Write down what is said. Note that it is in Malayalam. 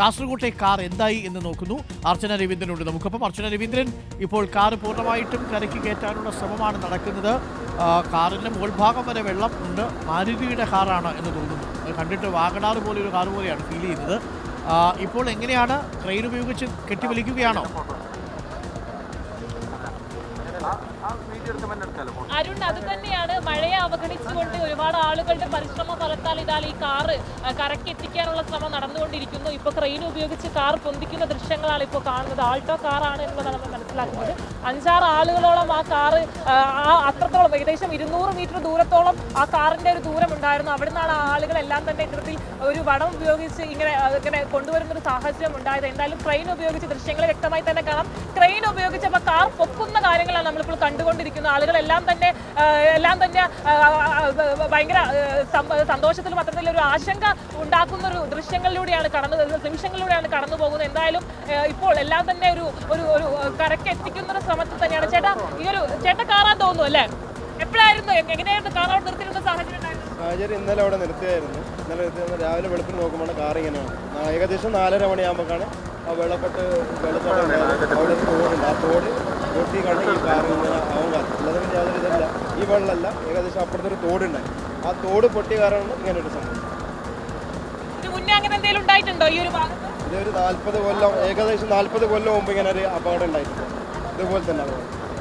കാസർഗോട്ടെ കാർ എന്തായി എന്ന് നോക്കുന്നു. അർച്ചന രവീന്ദ്രനുണ്ട്. നമുക്കൊപ്പം അർച്ചന രവീന്ദ്രൻ ഇപ്പോൾ കാർ പൂർണമായിട്ടും കരയ്ക്ക് കയറ്റാനുള്ള ശ്രമമാണ് നടക്കുന്നത്. കാറിന്റെ മുകൾഭാഗം വരെ വെള്ളം ഉണ്ട്. മാരുതിയുടെ കാറാണ് എന്ന് തോന്നുന്നു. കണ്ടിട്ട് വാഗണാർ പോലെ ഒരു കാർ പോലെയാണ് ഫീൽ ചെയ്യുന്നത്. ഇപ്പോൾ എങ്ങനെയാണ് ട്രെയിൻ ഉപയോഗിച്ച് കെട്ടിവലിക്കുകയാണോ അരുൺ അത് തന്നെയാണ് മഴയെ അവഗണിച്ചുകൊണ്ട് ഒരുപാട് ആളുകളുടെ പരിശ്രമ ഫലത്താൽ ഇതാൽ ഈ കാറ് കരയ്ക്ക് എത്തിക്കാനുള്ള ശ്രമം നടന്നുകൊണ്ടിരിക്കുന്നു. ഇപ്പൊ ക്രെയിൻ ഉപയോഗിച്ച് കാർ പൊന്തിക്കുന്ന ദൃശ്യങ്ങളാണ് ഇപ്പോൾ കാണുന്നത്. ആൾട്ടോ കാറാണ് എന്നുള്ളതാണ് നമ്മൾ മനസ്സിലാക്കുന്നത്. അഞ്ചാറ് ആളുകളോളം ആ കാറ് ആ, അത്രത്തോളം ഏകദേശം ഇരുന്നൂറ് മീറ്റർ ദൂരത്തോളം ആ കാറിന്റെ ഒരു ദൂരം ഉണ്ടായിരുന്നു അവിടെ ആ ആളുകളെല്ലാം തന്നെ ഇത്തരത്തിൽ ഒരു വടം ഉപയോഗിച്ച് ഇങ്ങനെ ഇങ്ങനെ കൊണ്ടുവരുന്ന ഒരു സാഹചര്യം ഉണ്ടായത്. എന്തായാലും ക്രെയിൻ ഉപയോഗിച്ച് ദൃശ്യങ്ങൾ വ്യക്തമായി തന്നെ കാണാം. ക്രെയിൻ ഉപയോഗിച്ചപ്പോൾ കാർ പൊക്കുന്ന കാര്യങ്ങളാണ് നമ്മളിപ്പോൾ കണ്ടുകൊണ്ടിരിക്കുന്നത് ആളുകളെല്ലാം തന്നെ എല്ലാം തന്നെ ഭയങ്കര സന്തോഷത്തിൽ മാത്രത്തിൽ ഒരു ആശങ്ക ഉണ്ടാക്കുന്ന ഒരു ദൃശ്യങ്ങളിലൂടെയാണ് കടന്നു നിമിഷങ്ങളിലൂടെയാണ് കടന്നു പോകുന്നത്. എന്തായാലും ഇപ്പോൾ എല്ലാം തന്നെ ഒരു ഒരു ഒരു കരക്ക് എത്തിക്കുന്ന ഒരു ശ്രമത്തിൽ തന്നെയാണ്. ചേട്ടാ ഈ ഒരു ചേട്ടൻ കാറാൻ തോന്നുന്നു അല്ലേ? എപ്പോഴായിരുന്നു എങ്ങനെയായിരുന്നു കാർ അവിടെ നിർത്തിയിരുന്ന സാഹചര്യം സാഹചര്യം ഇന്നലെ അവിടെ നിർത്തിയായിരുന്നു. ഇന്നലെ രാവിലെ വെളുപ്പിന് നോക്കുമ്പോൾ കാർ ഇങ്ങനെയാണ് ഏകദേശം നാലര മണിയാകുമ്പോഴാണ് ആ വെള്ളപ്പെട്ട് വെള്ളത്തോടെ അവിടെ തോടുണ്ട്. ആ തോട് ഈ അല്ലാതെ യാതൊരു ഇതല്ല. ഈ വെള്ളമല്ല ഏകദേശം അപ്പുറത്തൊരു തോടുണ്ടായി ആ തോട് പൊട്ടിയ കാരണം ഇങ്ങനെ ഒരു സംഭവം. ഇതിന് മുന്നേ അങ്ങനെ എന്തെങ്കിലും ഉണ്ടായിട്ടുണ്ടോ ഈ ഒരു ഭാഗത്ത്? ഇതൊരു നാൽപ്പത് കൊല്ലം ഏകദേശം നാൽപ്പത് കൊല്ലം മുമ്പ് ഇങ്ങനെ ഒരു അപകടം ഉണ്ടായിട്ടുണ്ട്. ഇതുപോലെ തന്നെ അപകടം.